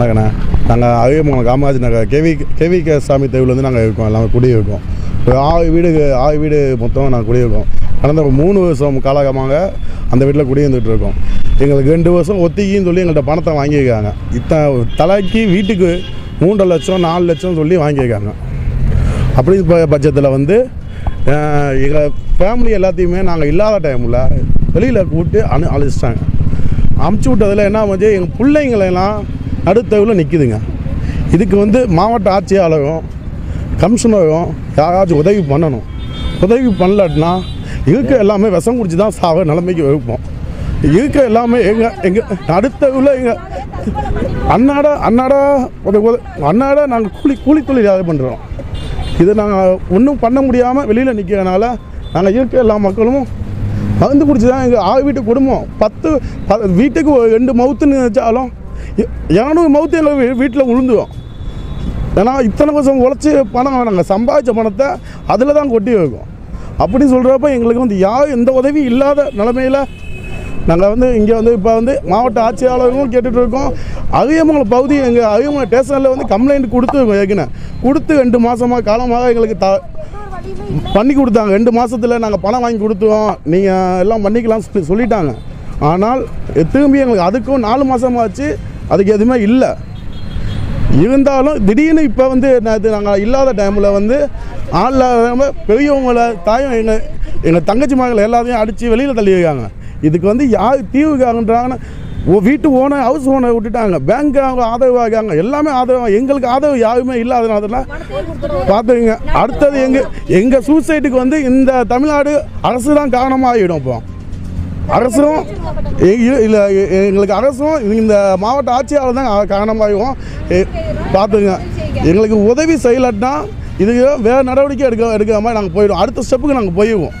வணக்கண்ணே. நாங்கள் Alagamangalam Kamaraj Nagar K V K V K Sami தெருவுலேருந்து நாங்கள் இருக்கோம் எல்லாமே குடியிருக்கோம். ஒரு ஆறு வீடு ஆறு வீடு மொத்தம் நாங்கள் குடியிருக்கோம். கடந்த ஒரு மூணு வருஷம் காலகமாக அந்த வீட்டில் குடியிருந்துட்டு இருக்கோம். எங்களுக்கு ரெண்டு வருஷம் ஒத்திக்கின்னு சொல்லி எங்கள்கிட்ட பணத்தை வாங்கியிருக்காங்க. இத்தனை தலைக்கு வீட்டுக்கு மூன்றரை லட்சம் நாலு லட்சம் சொல்லி வாங்கியிருக்காங்க. அப்படி பட்சத்தில் வந்து எங்கள் ஃபேமிலி எல்லாத்தையுமே நாங்கள் இல்லாத டைமில் வெளியில் கூப்பிட்டு அனு அழைச்சிட்டாங்க. அமுச்சு விட்டதில் என்ன ஆச்சு எங்கள் பிள்ளைங்களெல்லாம் நடுத்தவில் நிற்குதுங்க இதுக்கு வந்து மாவட்ட ஆட்சியாளரும் கமிஷனரும் யாராச்சும் உதவி பண்ணணும். உதவி பண்ணலாட்டினா இருக்க எல்லாமே விஷம் குடிச்சு தான் சாக நிலைமைக்கு வைப்போம். இருக்க எல்லாமே எங்கள் எங்கள் நடுத்தவில் எங்கள் அன்னாடா அன்னாடா ஒரு உத- நாங்கள் கூலி கூலி தொழிலாக பண்ணுறோம் இதை நாங்கள் ஒன்றும் பண்ண முடியாமல் வெளியில் நிற்கிறதுனால நாங்கள் இருக்க எல்லா மக்களும் மருந்து குடிச்சு தான் எங்கள் ஆறு வீட்டு குடும்பம். பத்து வீட்டுக்கு ரெண்டு மவுத்துன்னு வச்சாலும் இ- இரநூறு வீட்டில் உளுந்துடும் ஏன்னா இத்தனை வருஷம் உழைச்சி பணம் நாங்கள் சம்பாதிச்ச பணத்தை அதில் தான் கொட்டி வைக்கும். அப்படி சொல்கிறப்ப எங்களுக்கு வந்து யார் எந்த உதவியும் இல்லாத நிலமையில் நாங்கள் வந்து இங்கே வந்து இப்போ வந்து மாவட்ட ஆட்சியாளர்களும் கேட்டுட்டு இருக்கோம். அரியமங்கல பகுதி எங்கள் அரியமங்கல ஸ்டேஷனில் வந்து கம்ப்ளைண்ட் கொடுத்து ஏற்கனவே. கொடுத்து ரெண்டு மாதமாக காலமாக எங்களுக்கு த பண்ணி கொடுத்தாங்க. ரெண்டு மாதத்தில் நாங்கள் பணம் வாங்கி கொடுத்தோம். நீங்கள் எல்லாம் பண்ணிக்கலாம் சொல்லிட்டாங்க. ஆனால் திரும்பி எங்களுக்கு அதுக்கும் நாலு மாதமாச்சு அதுக்கு எதுவுமே இல்லை. இருந்தாலும் திடீர்னு இப்போ வந்து நேற்று நாங்கள் இல்லாத டைமில் வந்து ஆள் இல்லாம பெரியவங்கள தாயும் எங்கள் எங்கள் தங்கச்சி மகளை எல்லாத்தையும் அடித்து வெளியில் தள்ளியிருக்காங்க இதுக்கு வந்து யார் தீவுக்காகன்றாங்கன்னு ஓ வீட்டு ஓனர் ஹவுஸ் ஓனர் விட்டுட்டாங்க. பேங்க் அவங்க ஆதரவாகாங்க எல்லாமே ஆதரவு எங்களுக்கு ஆதரவு யாருமே இல்லாதனால பார்த்துங்க அடுத்தது எங்கள் எங்கள் சூசைட்டுக்கு வந்து இந்த தமிழ்நாடு அரசு தான் காரணமாகிடும் இப்போ. அரசும் இல்லை எங்களுக்கு அரசும் இந்த மாவட்ட ஆட்சியாளர் தான் காரணமாகும் பார்த்துங்க எங்களுக்கு உதவி செய்யலன்னா இது வேறு நடவடிக்கை எடுக்க எடுக்கிற மாதிரி நாங்கள் போயிடுவோம். அடுத்த ஸ்டெப்புக்கு நாங்கள் போயிடுவோம்.